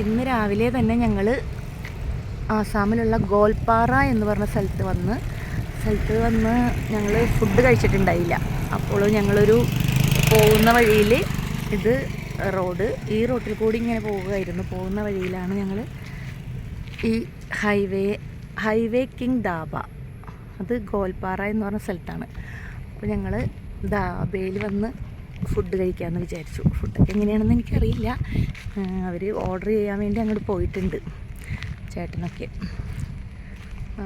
ഇന്ന് രാവിലെ തന്നെ ഞങ്ങൾ ആസാമിലുള്ള ഗോൽപ്പാറ എന്ന് പറഞ്ഞ സ്ഥലത്ത് വന്ന് സ്ഥലത്ത് വന്ന് ഞങ്ങൾ ഫുഡ് കഴിച്ചിട്ടുണ്ടായില്ല. അപ്പോൾ ഞങ്ങളൊരു പോകുന്ന വഴിയിൽ ഇത് റോഡ് ഈ റോട്ടിൽ കൂടി ഇങ്ങനെ പോവുകയായിരുന്നു. പോകുന്ന വഴിയിലാണ് ഞങ്ങൾ ഈ ഹൈവേ ഹൈവേ കിങ് ദാബ അത് ഗോൽപ്പാറ എന്ന് പറഞ്ഞ സ്ഥലത്താണ്. അപ്പോൾ ഞങ്ങൾ ദാബയിൽ വന്ന് ഫുഡ് കഴിക്കാമെന്ന് വിചാരിച്ചു. ഫുഡൊക്കെ എങ്ങനെയാണെന്ന് എനിക്കറിയില്ല. അവർ ഓർഡർ ചെയ്യാൻ വേണ്ടി അങ്ങോട്ട് പോയിട്ടുണ്ട് ചേട്ടനൊക്കെ.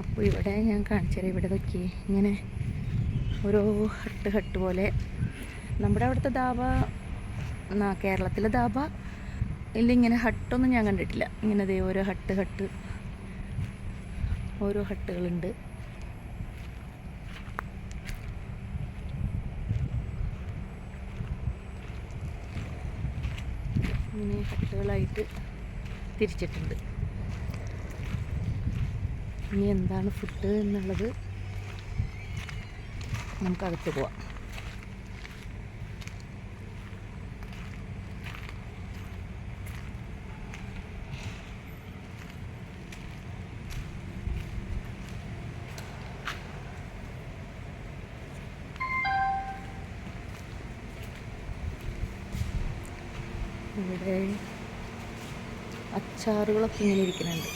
അപ്പോൾ ഇവിടെ ഞാൻ കാണിച്ചുതരാം ഇവിടെ നോക്കി ഇങ്ങനെ ഓരോ ഹട്ട് ഹട്ട് പോലെ. നമ്മുടെ അവിടുത്തെ ധാബ കേരളത്തിലെ ധാബ ഇല്ല ഇങ്ങനെ ഹട്ടൊന്നും ഞാൻ കണ്ടിട്ടില്ല. ഇങ്ങനെ ദേ ഓരോ ഹട്ട് ഹട്ട് ഓരോ ഹട്ടുകളുണ്ട്. ഇങ്ങനെ കട്ടുകളായിട്ട് തിരിച്ചിട്ടുണ്ട്. ഇനി എന്താണ് ഫുഡ് എന്നുള്ളത് നമുക്കകത്ത് പോവാം. ഇവിടെ അച്ചാറുകളൊക്കെ ഇങ്ങനെ ഇരിക്കുന്നുണ്ട്.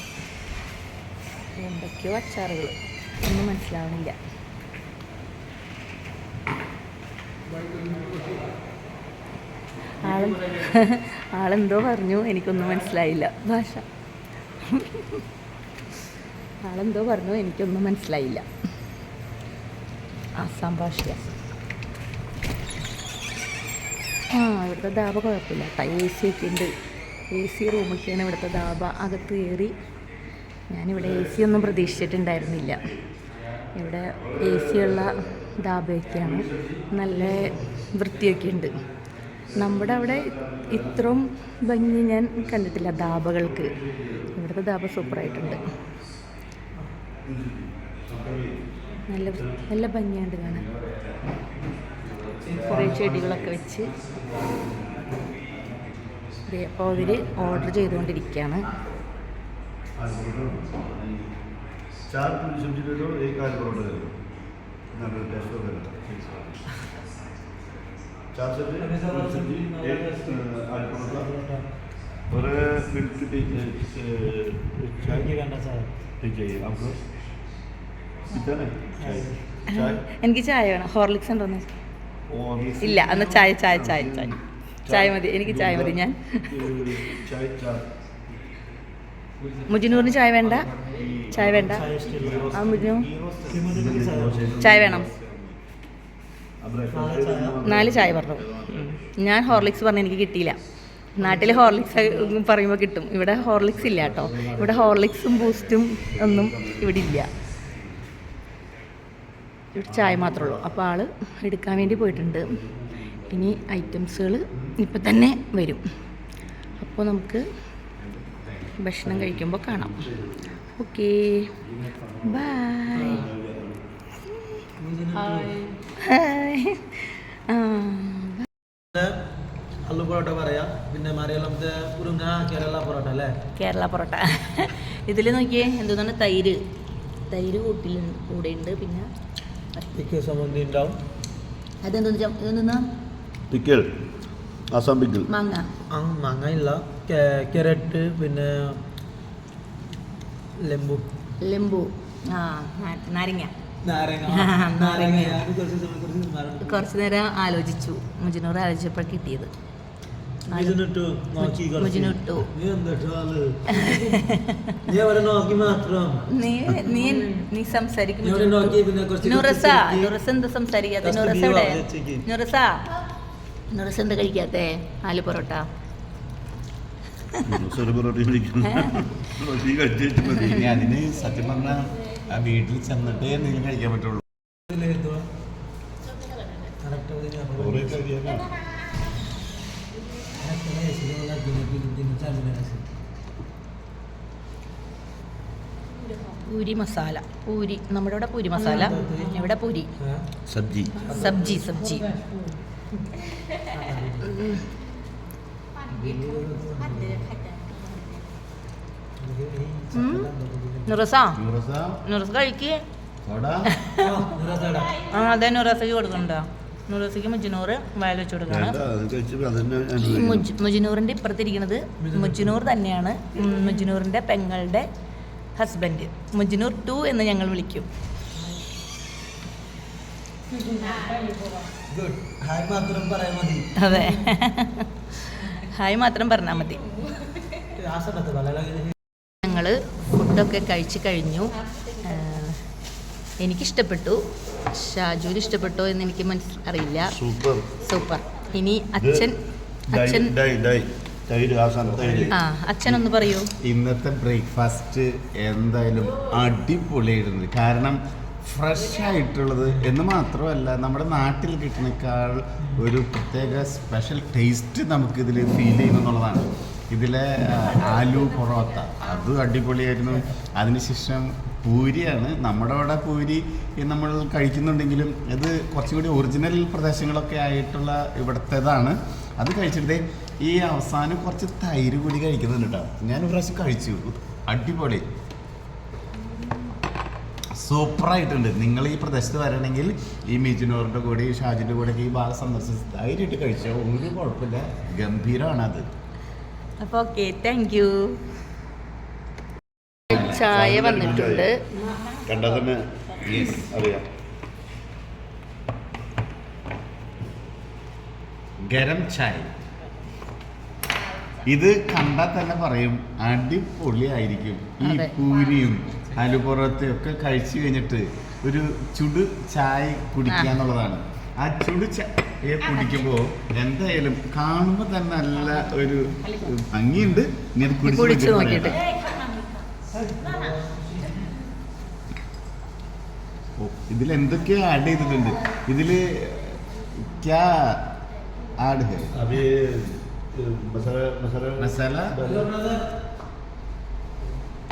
എന്തൊക്കെയോ അച്ചാറുകൾ ഒന്നും മനസ്സിലാവണില്ല. ആളും ആളെന്തോ പറഞ്ഞു എനിക്കൊന്നും മനസ്സിലായില്ല ഭാഷ. ആളെന്തോ പറഞ്ഞു എനിക്കൊന്നും മനസ്സിലായില്ല. ആസാം ഭാഷയാണ് ആ ഇവിടുത്തെ ധാബ കുഴപ്പമില്ല. കേട്ടോ എ സി ഒക്കെ ഉണ്ട്. എ സി റൂമൊക്കെയാണ് ഇവിടുത്തെ ധാബ. അകത്ത് കയറി ഞാനിവിടെ എ സി ഒന്നും പ്രതീക്ഷിച്ചിട്ടുണ്ടായിരുന്നില്ല. ഇവിടെ എ സി ഉള്ള ധാബയൊക്കെയാണ് നല്ല വൃത്തിയൊക്കെ ഉണ്ട്. നമ്മുടെ അവിടെ ഇത്രയും ഭംഗി ഞാൻ കണ്ടിട്ടില്ല ധാബകൾക്ക്. ഇവിടുത്തെ ധാബ സൂപ്പറായിട്ടുണ്ട്. നല്ല നല്ല ഭംഗിയുണ്ട് കാണാൻ. കുറേ ചെടികളൊക്കെ വെച്ച് ദേ അപ്പോൾ അവർ ഓർഡർ ചെയ്തുകൊണ്ടിരിക്കുകയാണ് चार पूरी सब्जी दे दो एक आलू परोठा दे दो ना मेरे टेस्ट हो गया चार सब्जी पूरी सब्जी एक अ, आलू परोठा और मिल्क टी अ, अ, चाय टी चाहिए आपको कितना है चाय चाय എനിക്ക് ചായ വേണം ഹോർലിക്സ് ഉണ്ടോന്ന് और ഇല്ല എന്നാ ചായ ചായ ചായ ചായ. ചായ മതി എനിക്ക് ചായ മതി ഞാൻ. മുജിനൂറിന് ചായ വേണ്ട? ചായ വേണ്ട? ആ മുജിനു. ചായ വേണം. നാല് ചായ പറഞ്ഞു. ഞാൻ ഹോർലിക്സ് പറഞ്ഞ എനിക്ക് കിട്ടിയില്ല. നാട്ടിൽ ഹോർലിക്സ് പറയുമ്പോൾ കിട്ടും. ഇവിടെ ഹോർലിക്സ് ഇല്ല കേട്ടോ. ഇവിടെ ഹോർലിക്സും ബൂസ്റ്റും ഒന്നും ഇവിടെ ഇല്ല. ഇവിടെ ചായ മാത്രമേ ഉള്ളൂ. അപ്പോൾ ആൾ എടുക്കാൻ വേണ്ടി പോയിട്ടുണ്ട്. ഇനി ഐറ്റംസുകൾ ഇപ്പം തന്നെ വരും. അപ്പോൾ നമുക്ക് ഭക്ഷണം കഴിക്കുമ്പോൾ കാണാം. ഓക്കെ. ബൈ ഹായ് ആ ആലു പൊറോട്ട പറയാം. പിന്നെ ഉറുങ്ങ കേരള പൊറോട്ട അല്ലേ? കേരള പൊറോട്ട. ഇതിൽ നോക്കിയേ എന്തോന്നാണ്? തൈര്. തൈര് കൂട്ടിൽ കൂടെ ഉണ്ട് പിന്നെ പിക്കിൾ മാങ്ങ ആ പിന്നെ ലെമ്പു ലെമ്പു ആ നാരങ്ങ നാരങ്ങ കുറച്ച് നേരം ആലോചിച്ചു മുജിനൂറ് ആലോചിച്ചപ്പോൾ കിട്ടിയത് നീ സംസാരിക്കും നുറസ നുറസ് എന്താ സംസാരിക്കാത്ത? നുറസ് എവിടെ. നുറസ. നുറസ് എന്താ കഴിക്കാത്തേ? ആലു പൊറോട്ട. അതിന് സത്യം പറഞ്ഞാൽ ആ വീട്ടിൽ ചെന്നിട്ടേ എന്തെങ്കിലും കഴിക്കാൻ പറ്റുള്ളൂ. പൂരി മസാല. പൂരി നമ്മുടെ ഇവിടെ പൂരി മസാല? ഇവിടെ പൂരി? ആ? സബ്ജി സബ്ജി. സബ്ജി നുറസ? കഴിക്ക്. ആ അതെ നുറസയ്ക്ക് കൊടുക്കണ്ട നുറസക്ക് മുജിനൂറ് വയൽ വെച്ച്. മുജ് മുജിനൂറിന്റെ ഇപ്പുറത്തിരിക്കുന്നത് മുജിനൂർ തന്നെയാണ്. മുജിനൂറിന്റെ പെങ്ങളുടെ ഹസ്ബൻഡ്. മുജിനൂർ ടു എന്ന് ഞങ്ങൾ വിളിക്കും. ഗുഡ്. ഹായ് മാത്രം പറയാൻ മതി. അതെ. ഹായ് മാത്രം പറഞ്ഞാൽ മതി. ഞങ്ങൾ ഞങ്ങൾ ഫുഡൊക്കെ കഴിച്ചു കഴിഞ്ഞു. എനിക്കിഷ്ടപ്പെട്ടു. ഷാജുവിന് ഇഷ്ടപ്പെട്ടോ എന്ന് എനിക്ക് മനസ്സ് അറിയില്ല. സൂപ്പർ. സൂപ്പർ. ഇനി അച്ഛൻ അച്ഛൻ ആ അച്ഛനൊന്ന് പറയൂ. ഇന്നത്തെ ബ്രേക്ക്ഫാസ്റ്റ് എന്തായാലും അടിപൊളിയായിരുന്നു. കാരണം ഫ്രഷ് ആയിട്ടുള്ളത് എന്ന് മാത്രമല്ല നമ്മുടെ നാട്ടിൽ കിട്ടുന്നേക്കാൾ ഒരു പ്രത്യേക സ്പെഷ്യൽ ടേസ്റ്റ് നമുക്ക് നമുക്കിതിൽ ഫീൽ ചെയ്യുന്നുള്ളതാണ് ഇതിലെ ആലു പൊറോട്ട. അത് അടിപൊളിയായിരുന്നു. അതിനുശേഷം പൂരിയാണ്. നമ്മുടെ അവിടെ പൂരി നമ്മൾ കഴിക്കുന്നുണ്ടെങ്കിലും ഇത് കുറച്ചും കൂടി ഒറിജിനൽ പ്രദേശങ്ങളൊക്കെ ആയിട്ടുള്ള ഇവിടുത്തേതാണ്. അത് കഴിച്ചിട്ട് ഈ അവസാനം കുറച്ച് തൈര് കൂടി കഴിക്കുന്നുണ്ട് കേട്ടോ ഞാൻ ഒരു പ്രാവശ്യം കഴിച്ചു. അടിപൊളി. സൂപ്പറായിട്ടുണ്ട്. നിങ്ങൾ ഈ പ്രദേശത്ത് വരണമെങ്കിൽ ഈ മീജിനോറിന്റെ കൂടെ ഈ ഷാജിന്റെ കൂടെ ഈ ഭാഗം സന്ദർശിച്ച് ധൈര്യമായിട്ട് കഴിച്ചോ. ഒരു കുഴപ്പമില്ല. ഗംഭീരമാണ് അത് അപ്പോൾ ഓക്കെ താങ്ക് യു ചായ വന്നിട്ടുണ്ട്. കണ്ടാൽ തന്നെ അറിയാം. ഗരം ചായ. ഇത് കണ്ടാൽ തന്നെ പറയും അടിപൊളിയായിരിക്കും. ഈ. പൂരിയും അലുപുറത്തെ ഒക്കെ കഴിച്ചു കഴിഞ്ഞിട്ട് ഒരു ചുട് ചായ കുടിക്കുക. എന്നുള്ളതാണ്. ആ ചുടു ചായ കുടിക്കുമ്പോൾ എന്തായാലും കാണുമ്പോൾ തന്നെ നല്ല ഒരു ഭംഗിയുണ്ട്. ഇങ്ങനെ കുടിച്ച് നോക്കിയിട്ട് നോക്കിയിട്ട് ഓ, ഇതിൽ എന്തൊക്കെ ആഡ് ചെയ്തിട്ടുണ്ട്? ഇതിൽ ക്യാ ആഡ് മസാല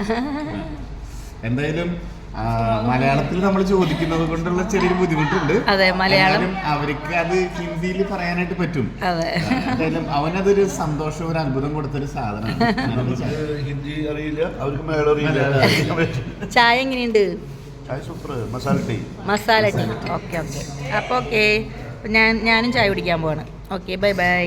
എന്തായാലും മലയാളത്തിൽ നമ്മൾ ചോദിക്കുന്നത് കൊണ്ടുള്ള ചെറിയൊരു ബുദ്ധിമുട്ടുണ്ട്. അതെ മലയാളം. അവർക്ക് അത് ഹിന്ദിയിൽ പറയാനായിട്ട് പറ്റും. എന്തായാലും അവനതൊരു സന്തോഷം ഒരു അത്ഭുതം കൊടുത്തൊരു സാധനമാണ്. ഹിന്ദി അറിയില്ല അവർക്ക് മലയാളം അറിയില്ല. ചായ എങ്ങനെയുണ്ട്? ചായ super masala tea masala tea okay okay. അപ്പോൾ ഓക്കെ. ഞാൻ ഞാനും ചായ കുടിക്കാൻ പോവാണ്. Okay bye bye.